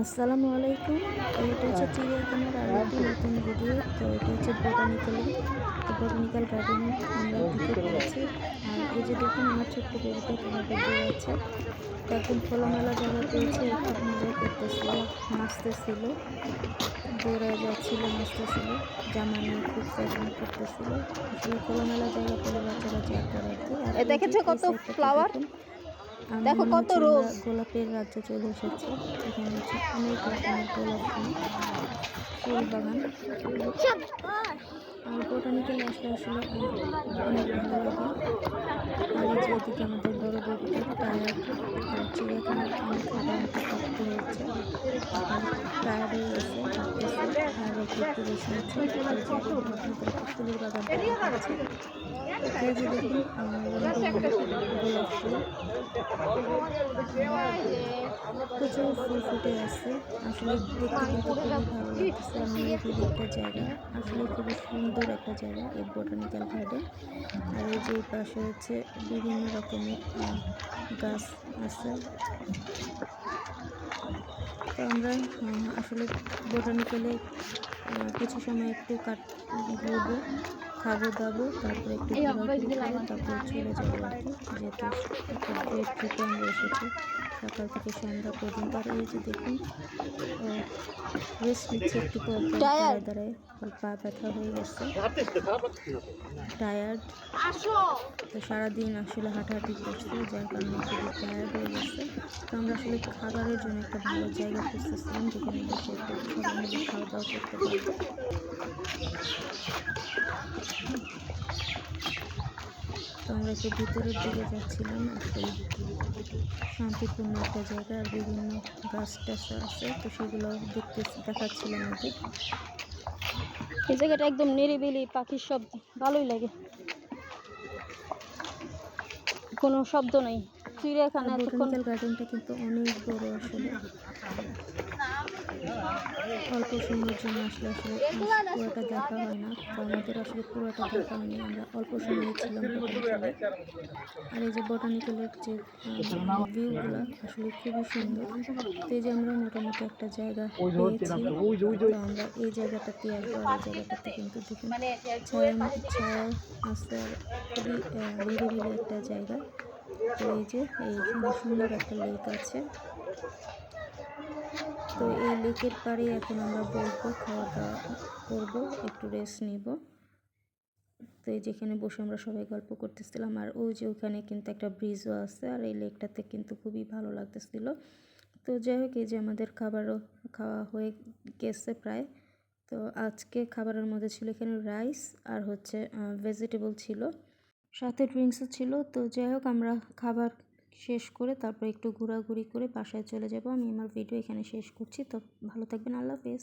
আসসালামু আলাইকুম। এটা হচ্ছে চিড়িয়াখানার আরও একটি নতুন ভিডিও তো এটা হচ্ছে বোটানিক্যাল তো বোটানিক্যাল গার্ডেনে আমরা ঢুকে পড়েছি আর এই যে দেখুন আমার ছোট্ট বেবিটা কীভাবে দৌড়াচ্ছে তো একদম খোলামেলা জায়গা পেয়েছে। খুব মজা করতেছিল নাচতেছিল দৌড়ায় যাচ্ছিল নাচতেছিল জামা নিয়ে খুব ফ্যাশন করতেছিল। আসলে খোলামেলা জায়গা পেলে বাচ্চারা যা করে আর কি। দেখেছ কত আমার দেখো কত রোজ। গোলাপের রাজ্য চলে এসেছি। এখানে হচ্ছে অনেক রকমের গোলাপ ফুল বাগান। আর বোটানিক্যাল আসলে আসলে অনেক ভালো লাগে। আর এই যে এদিকে আমাদের বড় বড় টায়ার চিড়িয়াখানা অনেক হাঁটা করতে হচ্ছে টায়ার গেছে আর একটু বেশি হচ্ছে ফুলের বাগান আছে দেখুন গোলাপ প্রচুর ফুল ফুটে আছে। আসলে দেখতে লাগছে আমাদের একটা জায়গা। আসলে খুবই সুন্দর একটা জায়গা, এই বোটানিক্যাল গার্ডেন আর এই যে পাশে হচ্ছে বিভিন্ন রকমের গাছ আছে। তো আমরা আসলে বোটানিক্যালে কিছু সময় একটু কাট, ঘুরবো। খাব দাবো তারপরে একটু ঘোরাঘুরি করব তারপরে চলে যাব আর কি যেহেতু একটা গ্রেট ট্রিপে আমরা এসেছি সকাল থেকে সন্ধ্যা পর্যন্ত। আর এই যে দেখুন রেস্ট নিচ্ছে একটু পর পর দাঁড়ায় দাঁড়ায় পা ব্যথা হয়ে গেছে। টায়ার্ড তো সারাদিন আসলে হাঁটাহাঁটি করছে যার কারণে খুবই টায়ার্ড হয়ে গেছে। তো আমরা আসলে খাবারের জন্য একটা ভালো জায়গা খুঁজতেছিলাম যেখানে বসে একটু খাওয়া দাওয়া করতে পারব। তো আমরা একটু ভিতরের দিকে যাচ্ছিলাম আসলে শান্তিপূর্ণ একটা জায়গা আর বিভিন্ন গাছ টাছ আছে তো সেগুলো দেখতে দেখাচ্ছিলাম ওদের এই জায়গাটা একদম নিরিবিলি পাখির শব্দ ভালোই লাগে। কোনো শব্দ নেই। চিড়িয়াখানা গার্ডেনটা কিন্তু অনেক বড় আসলে। অল্প সময়ের জন্য আসলে আসলে পুরোটা দেখা হয় না। তো আমাদের আসলে পুরোটা দেখা হয়নি। আমরা অল্প সময় ছিলাম আর এই যে বোটানিক্যালের যে ভিউগুলো আসলে খুবই সুন্দর। তো এই যে আমরা মোটামুটি একটা জায়গা পেয়েছি। আমরা এই জায়গাটাতে আর এই জায়গাটাতে কিন্তু দেখুন ছায়া ছায়া আর খুবই আহ, নিরিবিলি একটা জায়গা। তো এই যে এই সুন্দর একটা লেক আছে। তো এই লেকের পাড়ে এখন আমরা বসবো খাওয়া দাওয়া করব, একটু রেস্ট নিব। তো এই যেখানে বসে আমরা সবাই গল্প করতেছিলাম, আর ওই যে ওখানে কিন্তু একটা ব্রিজও আছে, আর এই লেকটাতে কিন্তু খুবই ভালো লাগতেছিল। তো যাই হোক, এই যে আমাদের খাবারও খাওয়া হয়ে গেছে প্রায়। তো আজকে খাবারের মধ্যে ছিল এখানে রাইস আর হচ্ছে ভেজিটেবল ছিল, সাথে ড্রিঙ্কসও ছিল। তো যাই হোক, আমরা খাবার শেষ করে তারপর একটু ঘোরাঘুরি করে বাসায় চলে যাব। আমি আমার ভিডিও এখানে শেষ করছি। তো ভালো থাকবেন। আল্লাহ হাফেজ।